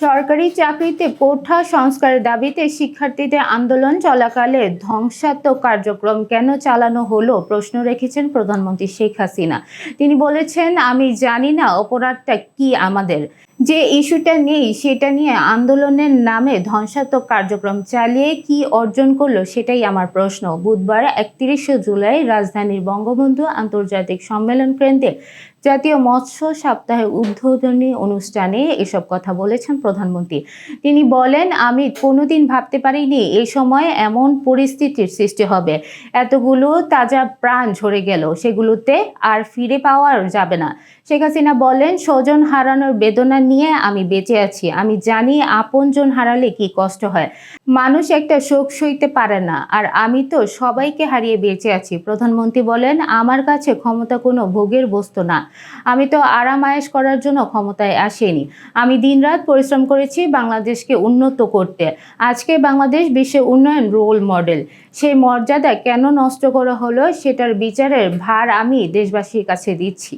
সরকারি চাকরিতে কোঠা সংস্কারের দাবিতে শিক্ষার্থীদের আন্দোলন চলাকালে ধ্বংসাত্মক কার্যক্রম কেন চালানো হলো প্রশ্ন রেখেছেন প্রধানমন্ত্রী শেখ হাসিনা। তিনি বলেছেন, আমি জানি না অপরাধটা কি আমাদের। যে ইস্যুটা নেই, সেটা নিয়ে আন্দোলনের নামে ধ্বংসাত্মক কার্যক্রম চালিয়ে কি অর্জন করল সেটাই আমার প্রশ্ন। বুধবার একত্রিশে জুলাই রাজধানীর বঙ্গবন্ধু আন্তর্জাতিক সম্মেলন কেন্দ্রে জাতীয় মৎস্য সপ্তাহের উদ্বোধনী অনুষ্ঠানে এসব কথা বলেছেন প্রধানমন্ত্রী। তিনি বলেন, আমি কোনোদিন ভাবতে পারিনি এই সময় এমন পরিস্থিতির সৃষ্টি হবে। এতগুলো তাজা প্রাণ ঝরে গেল, সেগুলোতে আর ফিরে পাওয়া যাবে না। শেখ হাসিনা বলেন, স্বজন হারানোর বেদনা নিয়ে আমি বেঁচে আছি। আমি জানি আপনজন হারালে কি কষ্ট হয়। মানুষ একটা শোক সইতে পারে না। আর আমি তো সবাইকে হারিয়ে বেঁচে আছি। প্রধানমন্ত্রী বলেন, আমার কাছে ক্ষমতা কোনো ভোগের বস্তু না। আমি তো আরাম আয়েশ করার জন্য ক্ষমতায় আসেনি। আমি দিনরাত পরিশ্রম করেছি বাংলাদেশকে উন্নত করতে। আজকে বাংলাদেশ বিশ্বের উন্নয়ন রোল মডেল সেই মর্যাদা কেন নষ্ট করা হলো সেটার বিচারের ভার আমি দেশবাসীর কাছে দিচ্ছি।